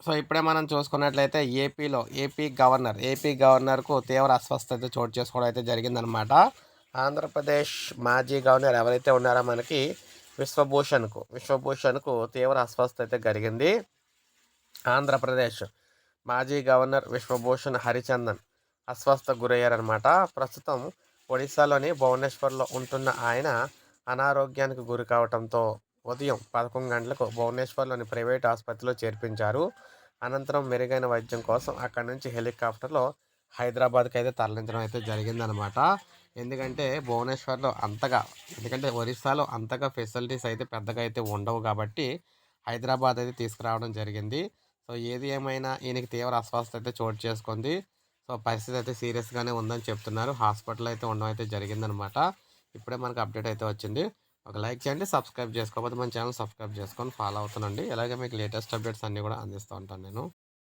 So ఇప్పుడే మనం చూసుకున్నట్లయితే ఏపీలో ఏపీ గవర్నర్ ఏపీ గవర్నర్కు తీవ్ర అస్వస్థత చోటు చేసుకోవడం అయితే జరిగిందనమాట ఆంధ్రప్రదేశ్ మాజీ గవర్నర్ ఎవరైతే ఉన్నారో మనకి విశ్వభూషణ్కు విశ్వభూషణ్కు తీవ్ర అస్వస్థత అయితే జరిగింది. ఆంధ్రప్రదేశ్ మాజీ గవర్నర్ విశ్వభూషణ్ హరిచందన్ అస్వస్థ గురయ్యారనమాట ప్రస్తుతం ఒడిశాలోని భువనేశ్వర్లో ఉంటున్న ఆయన అనారోగ్యానికి గురి కావడంతో ఉదయం పదకొండు గంటలకు భువనేశ్వర్లోని ప్రైవేట్ ఆసుపత్రిలో చేర్పించారు. అనంతరం మెరుగైన వైద్యం కోసం అక్కడి నుంచి హెలికాప్టర్లో హైదరాబాద్కి అయితే తరలించడం అయితే జరిగిందనమాట. ఎందుకంటే భువనేశ్వర్లో అంతగా ఎందుకంటే ఒరిస్సాలో అంతగా ఫెసిలిటీస్ అయితే పెద్దగా అయితే ఉండవు కాబట్టి హైదరాబాద్ అయితే తీసుకురావడం జరిగింది. సో ఏది ఏమైనా ఈయనకి తీవ్ర అస్వస్థత అయితే చోటు చేసుకుంది. సో పరిస్థితి అయితే సీరియస్గానే ఉందని చెప్తున్నారు. హాస్పిటల్ అయితే ఉండడం అయితే జరిగిందనమాట. ఇప్పుడే మనకు అప్డేట్ అయితే వచ్చింది. ఒక లైక్ చేయండి సబ్స్క్రైబ్ చేసుకోకపోతే మన ఛానల్ సబ్స్క్రైబ్ చేసుకొని ఫాలో అవుతానండి ఇలాగే మీకు లేటెస్ట్ అప్డేట్స్ అన్నీ కూడా అందిస్తూ ఉంటాను నేను.